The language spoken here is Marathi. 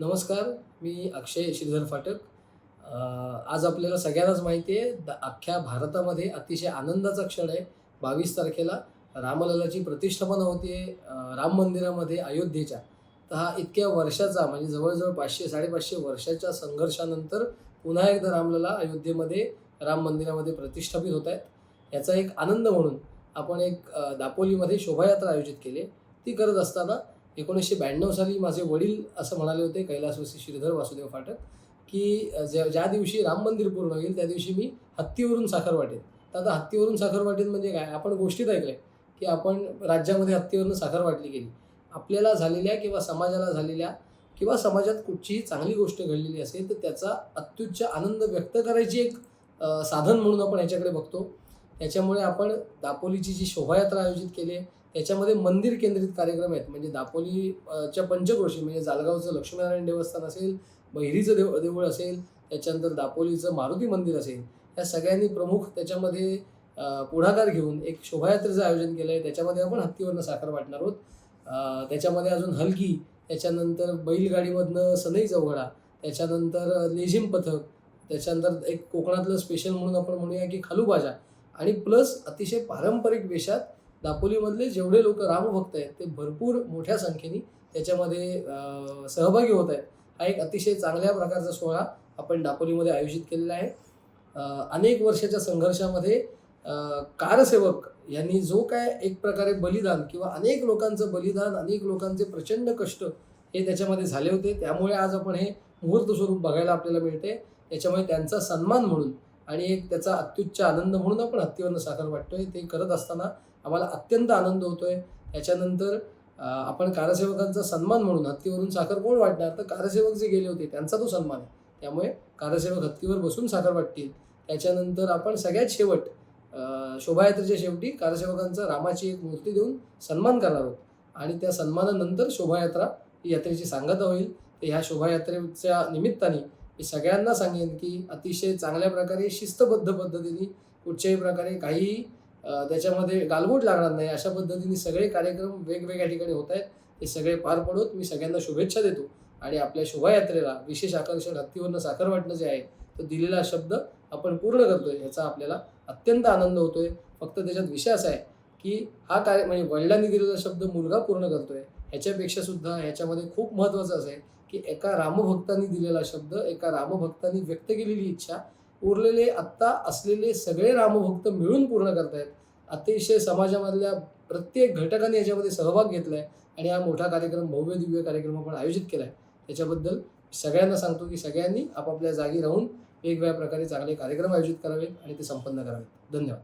नमस्कार मी अक्षय श्रीधर फाटक. आज आपल्याला सगळ्यांनाच माहिती आहे द अख्ख्या भारतामध्ये अतिशय आनंदाचा क्षण आहे. बावीस तारखेला रामललाची प्रतिष्ठापना होते राम मंदिरामध्ये अयोध्येच्या. तर हा इतक्या वर्षाचा म्हणजे जवळजवळ पाचशे साडेपाचशे वर्षाच्या संघर्षानंतर पुन्हा एकदा रामलला अयोध्येमध्ये राम मंदिरामध्ये प्रतिष्ठापित होत आहेत. याचा एक आनंद म्हणून आपण एक दापोलीमध्ये शोभायात्रा आयोजित केली. ती करत असताना एकोणीसशे ब्याण्णव साली माझे वडील असं म्हणाले होते कैलासवासी श्रीधर वासुदेव फाटक की ज्या ज्या दिवशी राम मंदिर पूर्ण होईल त्या दिवशी मी हत्तीवरून साखर वाटेन. तर आता हत्तीवरून साखर वाटेन म्हणजे काय? आपण गोष्टीत ऐकलंय की आपण राज्यामध्ये हत्तीवरून साखर वाटली गेली. आपल्याला झालेल्या किंवा समाजाला झालेल्या किंवा समाजात कुठचीही चांगली गोष्ट घडलेली असेल तर त्याचा अत्युच्च आनंद व्यक्त करायची एक साधन म्हणून आपण याच्याकडे बघतो. त्याच्यामुळे आपण दापोलीची जी शोभायात्रा आयोजित केली आहे त्याच्यामध्ये मंदिर केंद्रित कार्यक्रम आहेत. म्हणजे दापोलीच्या पंचक्रोशी म्हणजे जालगावचं लक्ष्मीनारायण देवस्थान असेल बहिरीचं देव देऊळ असेल त्याच्यानंतर दापोलीचं मारुती मंदिर असेल या सगळ्यांनी प्रमुख त्याच्यामध्ये पुढाकार घेऊन एक शोभायात्रेचं आयोजन केलं आहे त्याच्यामध्ये आपण हत्तीवरनं साखर वाटणार आहोत. त्याच्यामध्ये अजून हलकी त्याच्यानंतर बैलगाडीमधनं सनई चौघडा त्याच्यानंतर लेझिम पथक त्याच्यानंतर एक कोकणातलं स्पेशल म्हणून आपण म्हणूया की खालूबाजा. आणि प्लस अतिशय पारंपरिक वेशात दापोलीमधले जेवढे लोक रामभक्त आहेत ते भरपूर मोठ्या संख्येने त्याच्यामध्ये सहभागी होत आहेत. हा एक अतिशय चांगल्या प्रकारचा सोहळा आपण दापोलीमध्ये आयोजित केलेला आहे. अनेक वर्षाच्या संघर्षामध्ये कारसेवक यांनी जो काय एक प्रकारे बलिदान किंवा अनेक लोकांचं बलिदान अनेक लोकांचे प्रचंड कष्ट हे त्याच्यामध्ये झाले होते. त्यामुळे आज आपण हे मुहूर्त स्वरूप बघायला आपल्याला मिळते त्याच्यामुळे त्यांचा सन्मान म्हणून आणि एक त्याचा अत्युच्च आनंद म्हणून आपण हत्तीवरनं साखर वाटतोय. ते करत असताना आम्हाला अत्यंत आनंद होतोय. त्याच्यानंतर आपण कारसेवकांचा सन्मान म्हणून हत्तीवरून साखर कोण वाटणार? तर कारसेवक जे गेले होते त्यांचा तो सन्मान आहे. त्यामुळे कारसेवक हत्तीवर बसून साखर वाटतील. त्याच्यानंतर आपण सगळ्यात शेवट शोभायात्रेच्या शेवटी कारसेवकांचा रामाची एक मूर्ती देऊन सन्मान करणार आहोत. आणि त्या सन्मानानंतर शोभायात्रा ही यात्रेची सांगता होईल. तर ह्या शोभायात्रेच्या निमित्ताने मी सगळ्यांना सांगेन की अतिशय चांगल्या प्रकारे शिस्तबद्ध पद्धतीने कुठच्याही प्रकारे काही त्याच्यामध्ये गालबोट लागणार नाही. अशा पद्धतीने सगळे कार्यक्रम वेगवेगळ्या ठिकाणी होत आहेत. ते सगळे पार पडोत मी सगळ्यांना शुभेच्छा देतो. आणि आपल्या शोभायात्रेला विशेष आकर्षण हत्तीवरनं साखर वाटणं जे आहे तो दिलेला शब्द आपण पूर्ण करतोय. ह्याचा आपल्याला अत्यंत आनंद होतोय. फक्त त्याच्यात विषय असा आहे की हा कार्य म्हणजे वडिलांनी दिलेला शब्द मुलगा पूर्ण करतोय. ह्याच्यापेक्षा सुद्धा ह्याच्यामध्ये खूप महत्त्वाचं असं आहे की एका रामभक्तांनी दिलेला शब्द एका रामभक्तांनी व्यक्त केलेली इच्छा उरलेले आत्ता असलेले सगळे रामभक्त मिळून पूर्ण करतायत. अतिशय समाजामधल्या प्रत्येक घटकाने याच्यामध्ये सहभाग घेतलाय आणि हा मोठा कार्यक्रम भव्य दिव्य कार्यक्रम आपण आयोजित केलाय. त्याच्याबद्दल सगळ्यांना सांगतो की सगळ्यांनी आपापल्या जागी राहून वेगवेगळ्या प्रकारे चांगले कार्यक्रम आयोजित करावेत आणि ते संपन्न करावेत. धन्यवाद.